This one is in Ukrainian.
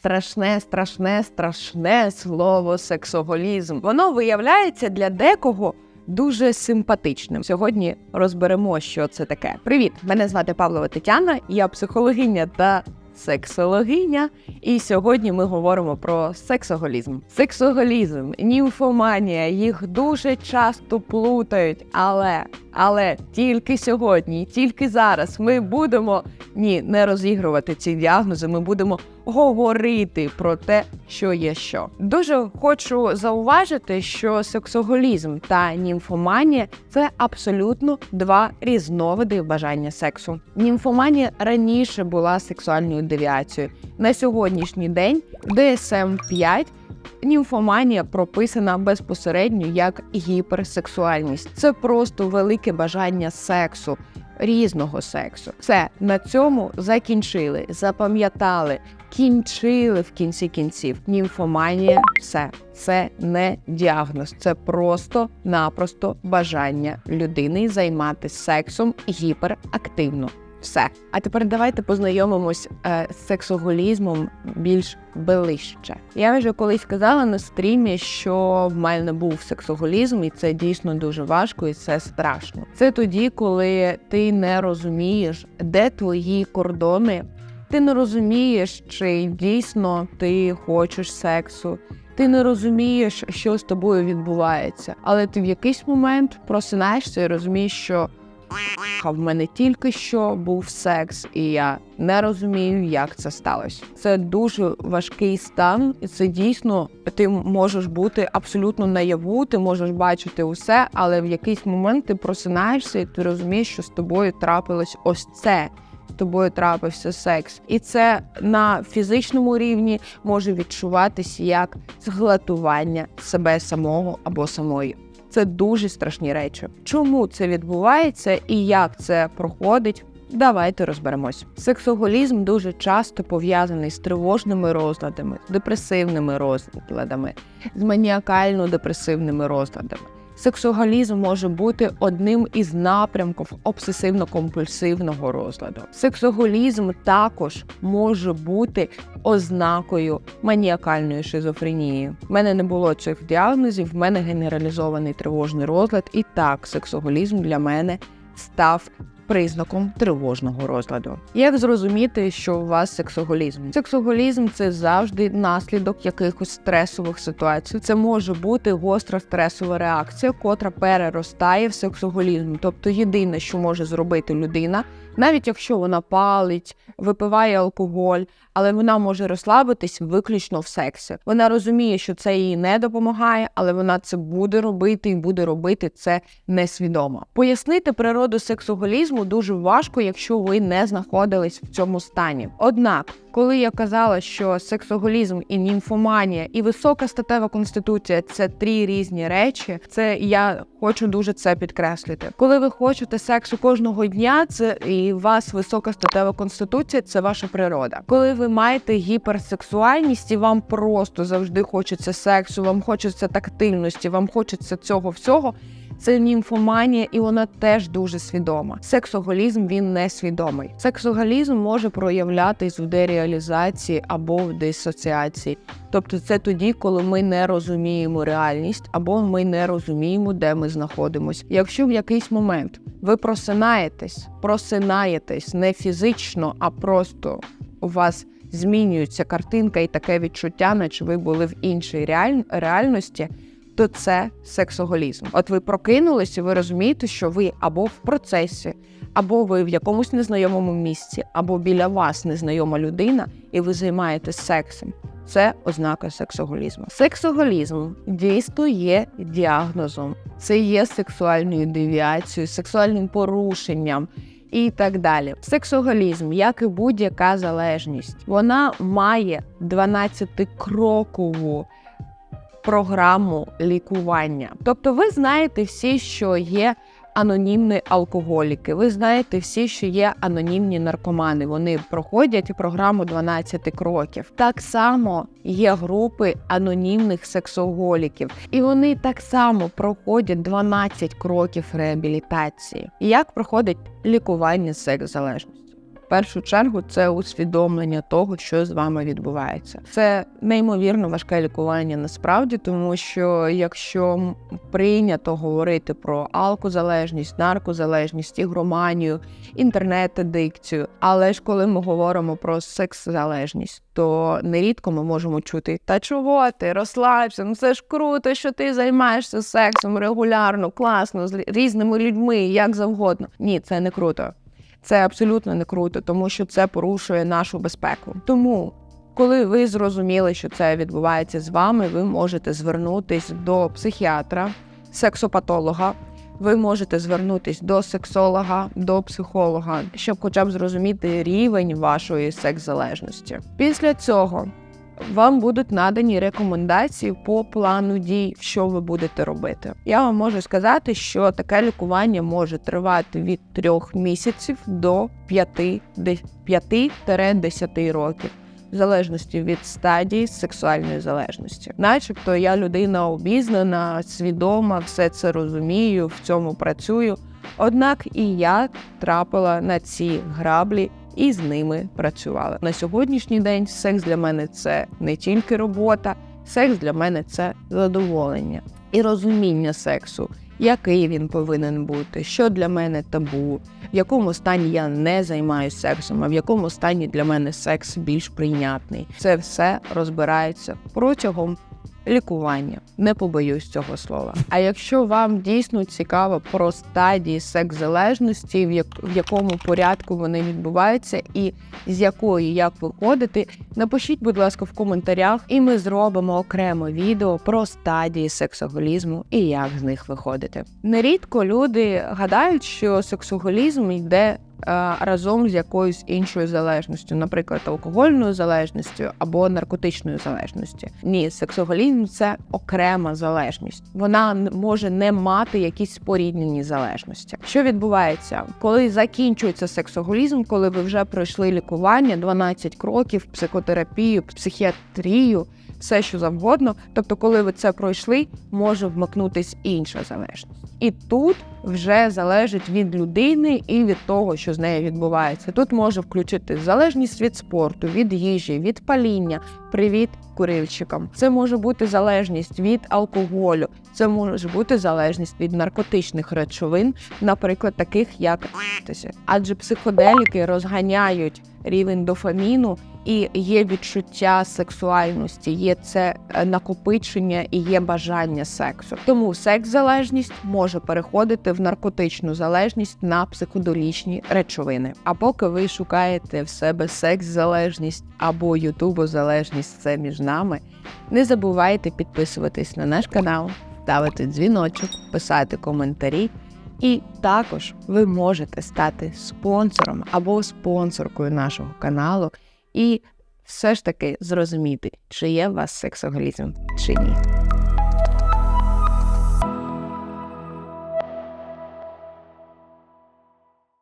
страшне, страшне, страшне слово сексоголізм. Воно виявляється для декого. Дуже симпатичним. Сьогодні розберемо, що це таке. Привіт! Мене звати Павлова Тетяна, я психологиня та сексологиня. І сьогодні ми говоримо про сексоголізм. Сексоголізм, німфоманія, їх дуже часто плутають, але але тільки сьогодні, тільки зараз ми будемо ні, не розігрувати ці діагнози. Ми будемо говорити про те, що є що. Дуже хочу зауважити, що сексоголізм та німфоманія це абсолютно два різновиди бажання сексу. Німфоманія раніше була сексуальною девіацією. На сьогоднішній день dsm 5 Німфоманія прописана безпосередньо як гіперсексуальність. Це просто велике бажання сексу, різного сексу. Все на цьому закінчили, запам'ятали, кінчили в кінці кінців. Німфоманія все це не діагноз, це просто-напросто бажання людини займатися сексом гіперактивно. Все. А тепер давайте познайомимось е, з сексоголізмом більш ближче. Я вже колись казала на стрімі, що в мене був сексоголізм, і це дійсно дуже важко, і це страшно. Це тоді, коли ти не розумієш, де твої кордони, ти не розумієш, чи дійсно ти хочеш сексу. Ти не розумієш, що з тобою відбувається, але ти в якийсь момент просинаєшся і розумієш, що в мене тільки що був секс, і я не розумію, як це сталося. Це дуже важкий стан, і це дійсно ти можеш бути абсолютно наяву, ти можеш бачити усе, але в якийсь момент ти просинаєшся, і ти розумієш, що з тобою трапилось ось це. Тобою трапився секс, і це на фізичному рівні може відчуватися як зглатування себе самого або самої. Це дуже страшні речі. Чому це відбувається і як це проходить? Давайте розберемось. Сексоголізм дуже часто пов'язаний з тривожними розладами, депресивними розладами, з маніакально-депресивними розладами. Сексуалізм може бути одним із напрямків обсесивно-компульсивного розладу. Сексуалізм також може бути ознакою маніакальної шизофренії. У мене не було цих діагнозів, в мене генералізований тривожний розлад, і так сексуалізм для мене став признаком тривожного розладу. Як зрозуміти, що у вас сексоголізм? Сексоголізм це завжди наслідок якихось стресових ситуацій. Це може бути гостра стресова реакція, котра переростає в сексоголізм. Тобто єдине, що може зробити людина, навіть якщо вона палить, випиває алкоголь, але вона може розслабитись виключно в сексі. Вона розуміє, що це їй не допомагає, але вона це буде робити і буде робити це несвідомо. Пояснити природу сексоголізму дуже важко, якщо ви не знаходились в цьому стані. Однак, коли я казала, що сексоголізм і німфоманія, і висока статева конституція це три різні речі, це я хочу дуже це підкреслити. Коли ви хочете сексу кожного дня, це і у вас висока статева конституція, це ваша природа. Коли ви маєте гіперсексуальність і вам просто завжди хочеться сексу, вам хочеться тактильності, вам хочеться цього всього. Це німфоманія, і вона теж дуже свідома. Сексоголізм він не свідомий. Сексоголізм може проявлятись в дереалізації або в дисоціації. Тобто, це тоді, коли ми не розуміємо реальність або ми не розуміємо, де ми знаходимося. Якщо в якийсь момент ви просинаєтесь, просинаєтесь не фізично, а просто у вас змінюється картинка і таке відчуття, наче ви були в іншій реаль... реальності то це сексоголізм. От ви прокинулись і ви розумієте, що ви або в процесі, або ви в якомусь незнайомому місці, або біля вас незнайома людина, і ви займаєтесь сексом. Це ознака сексоголізму. Сексоголізм дійсно є діагнозом, це є сексуальною девіацією, сексуальним порушенням. І так далі. Сексоголізм, як і будь-яка залежність, вона має 12-крокову програму лікування. Тобто, ви знаєте всі, що є анонімні алкоголіки. Ви знаєте всі, що є анонімні наркомани. Вони проходять програму 12 кроків. Так само є групи анонімних сексоголіків, і вони так само проходять 12 кроків реабілітації. Як проходить лікування секс залежності? Першу чергу це усвідомлення того, що з вами відбувається. Це неймовірно важке лікування насправді, тому що якщо прийнято говорити про алкозалежність, наркозалежність, ігроманію, інтернет-адикцію, але ж коли ми говоримо про секс-залежність, то нерідко ми можемо чути: та чого ти розслабся? Ну це ж круто, що ти займаєшся сексом регулярно, класно, з різними людьми, як завгодно. Ні, це не круто. Це абсолютно не круто, тому що це порушує нашу безпеку. Тому, коли ви зрозуміли, що це відбувається з вами, ви можете звернутись до психіатра, сексопатолога. Ви можете звернутись до сексолога, до психолога, щоб хоча б зрозуміти рівень вашої секс-залежності. Після цього вам будуть надані рекомендації по плану дій, що ви будете робити. Я вам можу сказати, що таке лікування може тривати від 3 місяців до 5-10 років. В залежності від стадії сексуальної залежності, начебто, я людина обізнана, свідома, все це розумію, в цьому працюю. Однак і я трапила на ці граблі і з ними працювала. На сьогоднішній день секс для мене це не тільки робота, секс для мене це задоволення і розуміння сексу, який він повинен бути, що для мене табу, в якому стані я не займаюся сексом, а в якому стані для мене секс більш прийнятний. Це все розбирається протягом лікування. Не побоюсь цього слова. А якщо вам дійсно цікаво про стадії секс-залежності, в, як в якому порядку вони відбуваються, і з якої як виходити, напишіть, будь ласка, в коментарях, і ми зробимо окремо відео про стадії сексоголізму і як з них виходити. Нерідко люди гадають, що сексоголізм йде разом з якоюсь іншою залежністю, наприклад, алкогольною залежністю або наркотичною залежністю. Ні, сексоголізм це окрема залежність. Вона може не мати якісь споріднені залежності. Що відбувається, коли закінчується сексоголізм, коли ви вже пройшли лікування, 12 кроків, психотерапію, психіатрію все, що завгодно. Тобто, коли ви це пройшли, може вмикнутись інша залежність. І тут вже залежить від людини і від того, що з нею відбувається. Тут може включити залежність від спорту, від їжі, від паління, привіт курильщикам. Це може бути залежність від алкоголю, це може бути залежність від наркотичних речовин, наприклад, таких як адже психоделіки розганяють рівень дофаміну і є відчуття сексуальності, є це е, накопичення і є бажання сексу. Тому секс-залежність може переходити в наркотичну залежність на психодолічні речовини. А поки ви шукаєте в себе секс-залежність або ютубозалежність, це між нами. Не забувайте підписуватись на наш канал, ставити дзвіночок, писати коментарі. І також ви можете стати спонсором або спонсоркою нашого каналу і все ж таки зрозуміти, чи є у вас сексоголізм чи ні.